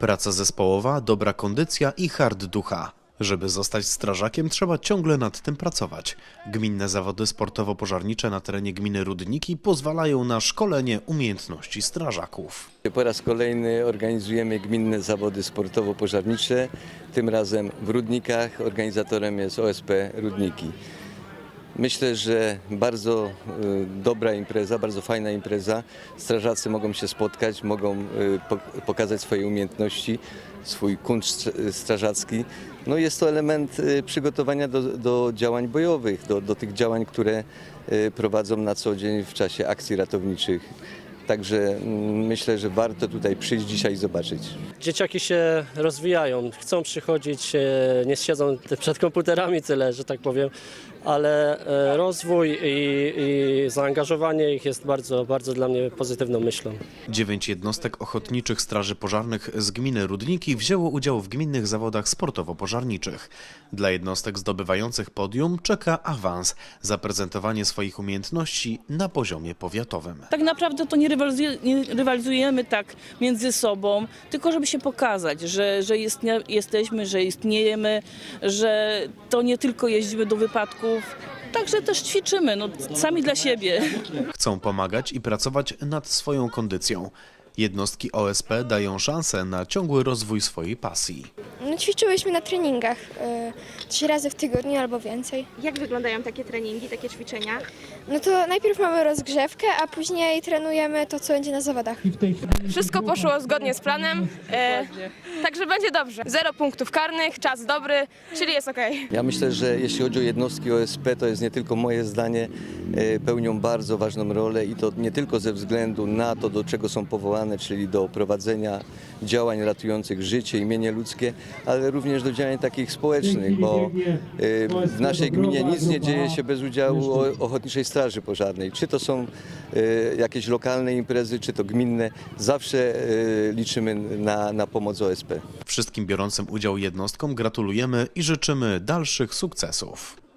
Praca zespołowa, dobra kondycja i hard ducha. Żeby zostać strażakiem, trzeba ciągle nad tym pracować. Gminne zawody sportowo-pożarnicze na terenie gminy Rudniki pozwalają na szkolenie umiejętności strażaków. Po raz kolejny organizujemy gminne zawody sportowo-pożarnicze, tym razem w Rudnikach. Organizatorem jest OSP Rudniki. Myślę, że bardzo y, dobra impreza, bardzo fajna impreza. Strażacy mogą się spotkać, mogą po- pokazać swoje umiejętności, swój kunszt strażacki. No jest to element y, przygotowania do, do działań bojowych, do, do tych działań, które prowadzą na co dzień w czasie akcji ratowniczych. Także mm, myślę, że warto tutaj przyjść dzisiaj i zobaczyć. Dzieciaki się rozwijają, chcą przychodzić, e, nie siedzą przed komputerami tyle, że tak powiem, ale e, rozwój i, i zaangażowanie ich jest bardzo, bardzo dla mnie pozytywną myślą. Dziewięć jednostek ochotniczych straży pożarnych z gminy Rudniki wzięło udział w gminnych zawodach sportowo-pożarniczych. Dla jednostek zdobywających podium czeka awans, zaprezentowanie swoich umiejętności na poziomie powiatowym. Tak naprawdę to nie, rywalizujemy tak między sobą, tylko żeby się pokazać, że, że jesteśmy, że istniejemy, że to nie tylko jeździmy do wypadków, także też ćwiczymy, no, sami dla siebie. Chcą pomagać i pracować nad swoją kondycją. Jednostki OSP dają szansę na ciągły rozwój swojej pasji. Ćwiczyłyśmy na treningach y, trzy razy w tygodniu albo więcej. Jak wyglądają takie treningi, takie ćwiczenia? No to najpierw mamy rozgrzewkę, a później trenujemy to, co będzie na zawodach. Wszystko poszło zgodnie z planem, e, także będzie dobrze. Zero punktów karnych, czas dobry, czyli jest ok. Ja myślę, że jeśli chodzi o jednostki OSP, to jest nie tylko moje zdanie, e, pełnią bardzo ważną rolę i to nie tylko ze względu na to, do czego są powołane, czyli do prowadzenia działań ratujących życie i mienie ludzkie, ale również do działań takich społecznych, bo e, w naszej gminie nic nie dzieje się bez udziału Ochotniczej Straży Pożarnej. Czy to są e, jakieś lokalne imprezy, czy to gminne, zawsze e, liczymy na, na pomoc OSP. Wszystkim biorącym udział jednostkom gratulujemy i życzymy dalszych sukcesów.